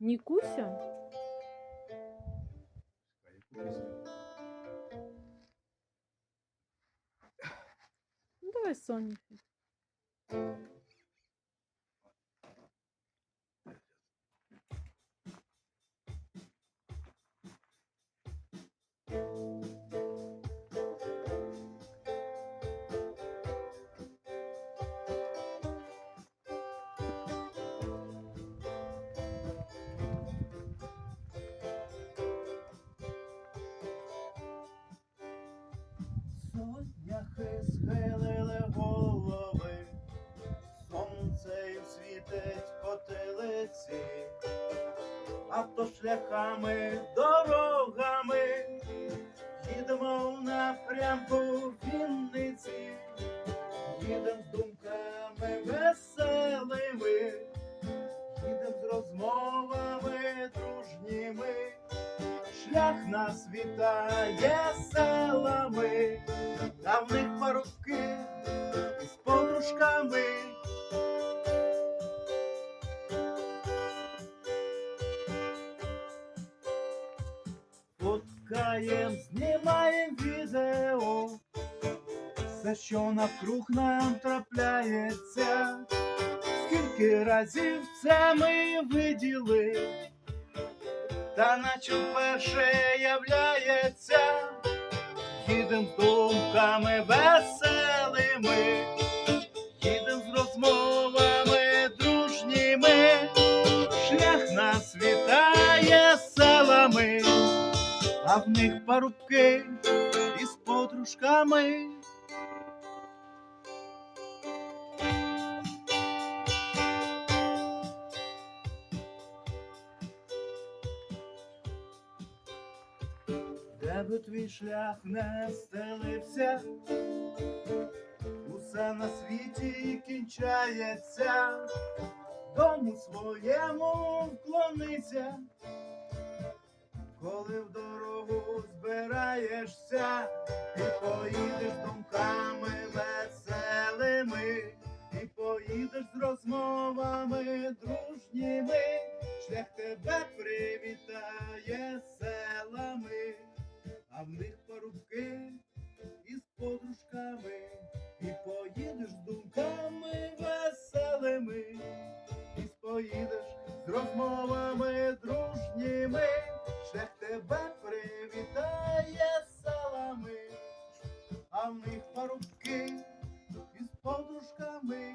Нікуся? Ну, давай соняхи. Соняхи схилили голови, сонце їм світить потилиці, автошляхами, дорогами, Шлях нас вітає селами, давних парубки із подружками. Фоткаєм, знімаєм відео, все, що навкруг нам трапляється, скільки разів це ми виділи та наче вперше являється, їдем з думками веселими, їдем з розмовами дружніми, шлях нас вітає селами, а в них парубки із подружками. Де би твій шлях не стелився, усе на світі кінчається, дому своєму вклонися, коли в дорогу збираєшся, і поїдеш думками веселими, і поїдеш з розмовами дружніми, шлях тебе тебе привітає салами, а в них парубки із подушками.